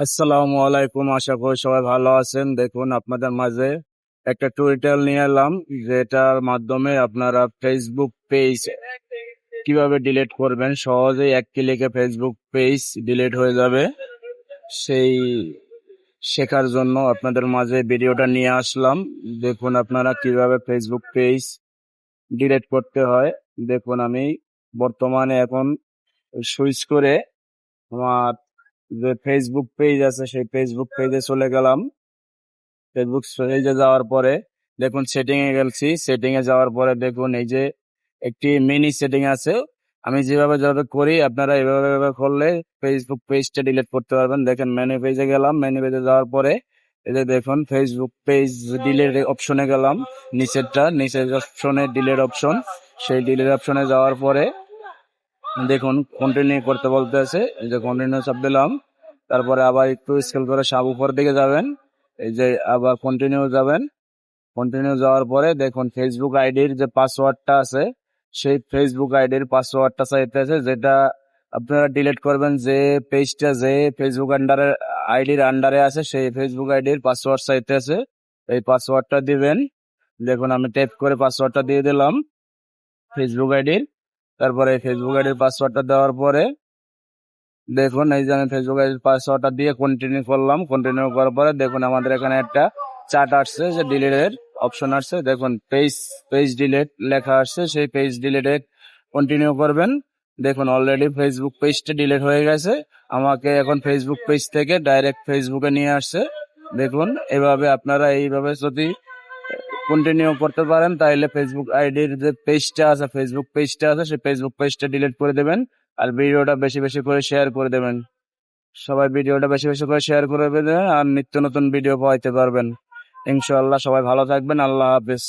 আসসালামু আলাইকুম। আশা করি সবাই ভালো আছেন। দেখুন, আপনাদের মাঝে একটা টুইটার নিয়ে এলাম, যেটার মাধ্যমে আপনারা ফেসবুক পেজ কীভাবে ডিলিট করবেন, সহজেই এক ক্লিকে ফেসবুক পেজ ডিলিট হয়ে যাবে। সেই শেখার জন্য আপনাদের মাঝে ভিডিওটা নিয়ে আসলাম। দেখুন, আপনারা কীভাবে ফেসবুক পেজ ডিলিট করতে হয়। দেখুন, আমি বর্তমানে এখন সুইচ করে আমার যে ফেসবুক পেজ আছে, সেই ফেসবুক পেজে চলে গেলাম। ফেসবুক পেজে যাওয়ার পরে দেখুন সেটিং এ গেছি। সেটিং এ যাওয়ার পরে দেখুন এই যে একটি মিনি সেটিং আছে। আমি যেভাবে যেভাবে করি, আপনারা এভাবে করলে ফেসবুক পেজটা ডিলিট করতে পারবেন। দেখেন মেনু পেজে গেলাম। মেনু পেজে যাওয়ার পরে এই যে দেখুন ফেসবুক পেজ ডিলেট অপশনে গেলাম। নিচেরটা, নিচের অপশনে ডিলেট অপশন সেই ডিলেট অপশনে যাওয়ার পরে দেখুন কন্টিনিউ করতে বলতে আছে এই যে কন্টিনিউ চাপ দিলাম, তারপরে আবার একটু স্কেল করে সাব উপর দিকে যাবেন, এই যে আবার কন্টিনিউ যাবেন কন্টিনিউ যাওয়ার পরে দেখুন ফেসবুক আইডির যে পাসওয়ার্ডটা আছে, সেই ফেসবুক আইডির পাসওয়ার্ডটা চাইতে আছে, যেটা আপনারা ডিলিট করবেন যে পেজটা যে ফেসবুক আন্ডারে আইডির আন্ডারে আছে, সেই ফেসবুক আইডির পাসওয়ার্ড চাইতে আছে, এই পাসওয়ার্ডটা দিবেন। দেখুন, আমি টাইপ করে পাসওয়ার্ডটা দিয়ে দিলাম ফেসবুক আইডির তারপরে ফেসবুক আইডির পাসওয়ার্ডটা দেওয়ার পরে দেখুন, এই যে আমি ফেসবুক আইডির পাসওয়ার্ডটা দিয়ে কন্টিনিউ করলাম। কন্টিনিউ করার পরে দেখুন, আমাদের এখানে একটা চার্ট আসছে, যে ডিলিটের অপশন আসছে। দেখুন পেজ পেজ ডিলিট লেখা আসছে, সেই পেজ ডিলিটেড কন্টিনিউ করবেন। দেখুন অলরেডি ফেসবুক পেজটা ডিলিট হয়ে গেছে। আমাকে এখন ফেসবুক পেজ থেকে ডাইরেক্ট ফেসবুকে নিয়ে আসছে। দেখুন, এভাবে আপনারা এইভাবে যদি কন্টিনিউ করতে পারেন তাহলে ফেসবুক আইডির যে পেজটা আছে ফেসবুক পেজটা আছে, সেই ফেসবুক পেজটা ডিলিট করে দেবেন আর ভিডিওটা বেশি বেশি করে শেয়ার করে দেবেন। সবাই ভিডিওটা বেশি বেশি করে শেয়ার করে দেবেন আর নিত্য নতুন ভিডিও পাইতে পারবেন। ইনশাআল্লাহ সবাই ভালো থাকবেন, আল্লাহ হাফেজ।